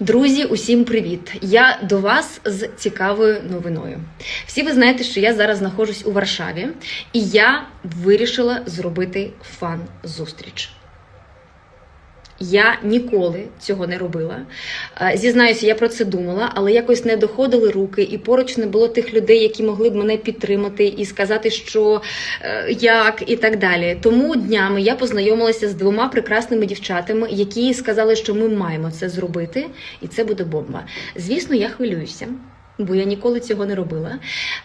Друзі, усім привіт! Я до вас з цікавою новиною. Всі ви знаєте, що я зараз знаходжусь у Варшаві, і я вирішила зробити фан-зустріч. Я ніколи цього не робила. Е, Зізнаюся, я про це думала, але якось не доходили руки, і поруч не було тих людей, які могли б мене підтримати і сказати, що е, як і так далі. Тому днями я познайомилася з двома прекрасними дівчатами, які сказали, що ми маємо це зробити, і це буде бомба. Звісно, я хвилююся. Бо я ніколи цього не робила.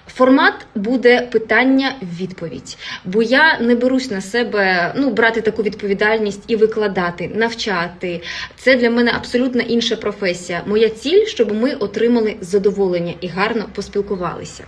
Формат буде питання-відповідь. Бо я не берусь на себе ну, брати таку відповідальність і викладати, навчати. Це для мене абсолютно інша професія. Моя ціль, щоб ми отримали задоволення і гарно поспілкувалися.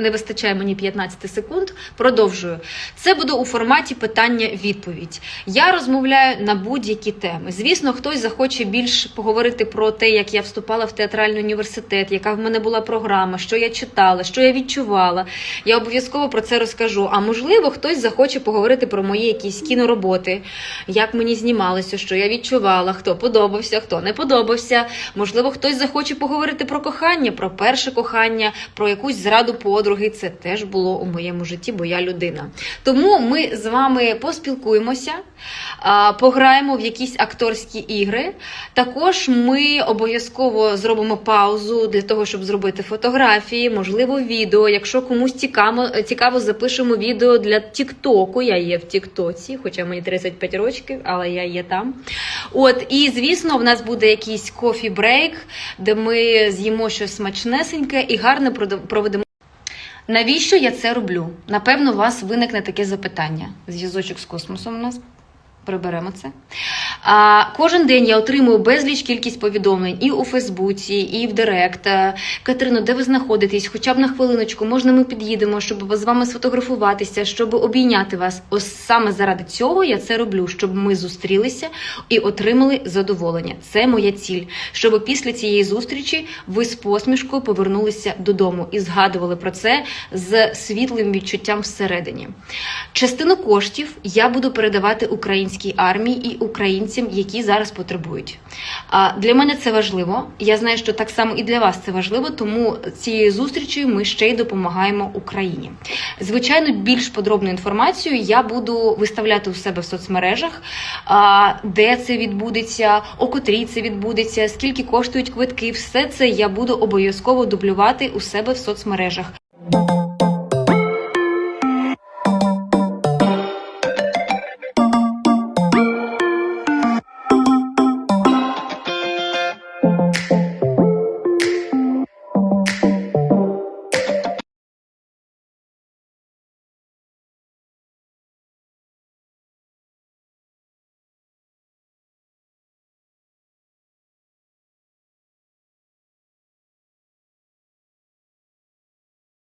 Не вистачає мені 15 секунд. Продовжую. Це буде у форматі питання-відповідь. Я розмовляю на будь-які теми. Звісно, хтось захоче більш поговорити про те, як я вступала в театральний університет, яка в мене була програма, що я читала, що я відчувала. Я обов'язково про це розкажу. А можливо, хтось захоче поговорити про мої якісь кінороботи, як мені знімалося, що я відчувала, хто подобався, хто не подобався. Можливо, хтось захоче поговорити про кохання, про перше кохання, про якусь зраду подруги. Це теж було у моєму житті, бо я людина. Тому ми з вами поспілкуємося, пограємо в якісь акторські ігри. Також ми обов'язково зробимо паузу для того, щоб зробити фотографії, можливо, відео. Якщо комусь цікаво, цікаво запишемо відео для Тіктоку. Я є в Тіктоці, хоча мені 35 років, але я є там. От, і звісно, в нас буде якийсь кофі-брейк, де ми з'їмо щось смачнесеньке і гарно проведемо. Навіщо я це роблю? Напевно, у вас виникне таке запитання. Зв'язочок з космосом у нас. Приберемо це. А, кожен день я отримую безліч кількість повідомлень і у Фейсбуці, і в Директ. Е, Катерино, де ви знаходитесь? Хоча б на хвилиночку, можна ми під'їдемо, щоб з вами сфотографуватися, щоб обійняти вас. Ось саме заради цього я це роблю, щоб ми зустрілися і отримали задоволення. Це моя ціль. Щоб після цієї зустрічі ви з посмішкою повернулися додому і згадували про це з світлим відчуттям всередині. Частину коштів я буду передавати українській армії і українцям, які зараз потребують. А для мене це важливо. Я знаю, що так само і для вас це важливо, тому цією зустрічею ми ще й допомагаємо Україні. Звичайно, більш подробну інформацію я буду виставляти у себе в соцмережах, де це відбудеться, о котрій це відбудеться, скільки коштують квитки. Все це я буду обов'язково дублювати у себе в соцмережах.